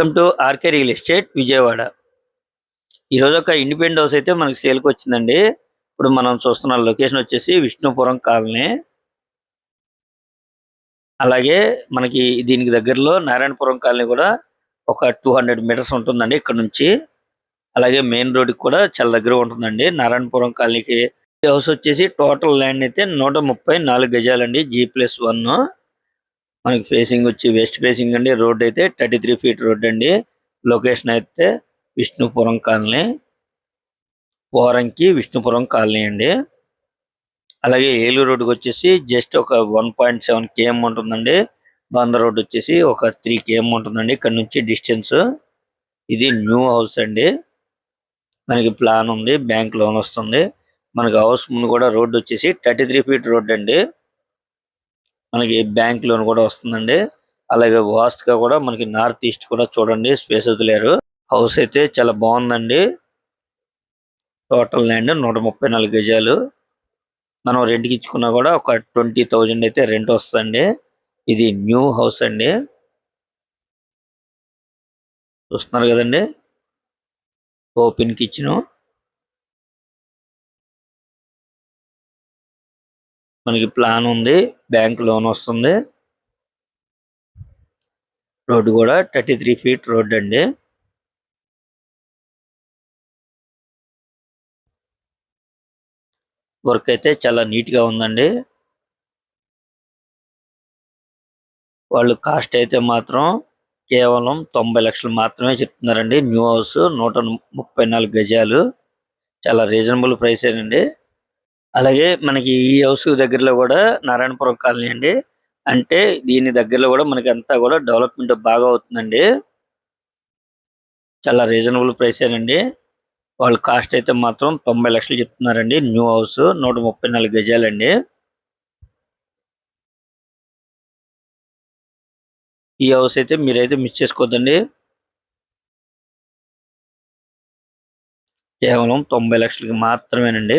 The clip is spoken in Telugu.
Welcome to RK real estate Vijayawada. ఈరోజు ఒక ఇండిపెండెంట్ హౌస్ అయితే మనకి సేల్కి వచ్చిందండి. ఇప్పుడు మనం చూస్తున్న లొకేషన్ వచ్చేసి విష్ణుపురం కాలనీ. అలాగే మనకి దీనికి దగ్గరలో నారాయణపురం కాలనీ కూడా ఒక టూ హండ్రెడ్ మీటర్స్ ఉంటుందండి ఇక్కడ నుంచి. అలాగే మెయిన్ రోడ్కి కూడా చాలా దగ్గర ఉంటుందండి. నారాయణపురం కాలనీకి హౌస్ వచ్చేసి టోటల్ ల్యాండ్ అయితే నూట ముప్పై నాలుగు గజాలండి జీ ప్లస్ వన్. మనకి ఫేసింగ్ వచ్చి వెస్ట్ ఫేసింగ్ అండి. రోడ్ అయితే థర్టీ త్రీ ఫీట్ రోడ్ అండి. లొకేషన్ అయితే విష్ణుపురం కాలనీ పోరంకి విష్ణుపురం కాలనీ అండి. అలాగే ఏలూరు రోడ్డుకి వచ్చేసి జస్ట్ ఒక వన్ పాయింట్ సెవెన్ కేఎం ఉంటుందండి. బందర్ రోడ్ వచ్చేసి ఒక త్రీ కేఎం ఉంటుందండి. ఇక్కడ నుంచి డిస్టెన్స్ ఇది న్యూ హౌస్ అండి. మనకి ప్లాన్ ఉంది. బ్యాంక్ లోన్ వస్తుంది. మనకి హౌస్ ముందు కూడా రోడ్ వచ్చేసి థర్టీ త్రీ ఫీట్ రోడ్ అండి. మనకి బ్యాంక్ లోన్ కూడా వస్తుందండి. అలాగే వాస్ట్గా కూడా మనకి నార్త్ ఈస్ట్ కూడా చూడండి స్పేస్ వదిలేరు. హౌస్ అయితే చాలా బాగుందండి. టోటల్ ల్యాండ్ నూట ముప్పై నాలుగు గజాలు. మనం రెంట్కి ఇచ్చుకున్నా కూడా ఒక ట్వంటీ థౌజండ్ అయితే రెంట్ వస్తుందండి. ఇది న్యూ హౌస్ అండి. చూస్తున్నారు కదండి? ఓపెన్ కిచెన్ మనకి ప్లాన్ ఉంది. బ్యాంక్ లోన్ వస్తుంది. రోడ్డు కూడా థర్టీ త్రీ ఫీట్ రోడ్ అండి. వర్క్ అయితే చాలా నీట్గా ఉందండి. వాళ్ళు కాస్ట్ అయితే మాత్రం కేవలం తొంభై లక్షలు మాత్రమే చెప్తున్నారండి. న్యూ హౌస్ నూట ముప్పై నాలుగు గజాలు. చాలా రీజనబుల్ ప్రైస్ అండి. అలాగే మనకి ఈ హౌస్ దగ్గరలో కూడా నారాయణపురం కాలనీ అండి. అంటే దీని దగ్గరలో కూడా మనకి అంతా కూడా డెవలప్మెంట్ బాగా అవుతుందండి. చాలా రీజనబుల్ ప్రైస్ అండి. వాళ్ళ కాస్ట్ అయితే మాత్రం తొంభై లక్షలు చెప్తున్నారండి. న్యూ హౌస్ నూట ముప్పై నాలుగు గజాలండి. ఈ హౌస్ అయితే మీరైతే మిస్ చేసుకోవద్దండి. కేవలం తొంభై లక్షలకి మాత్రమేనండి.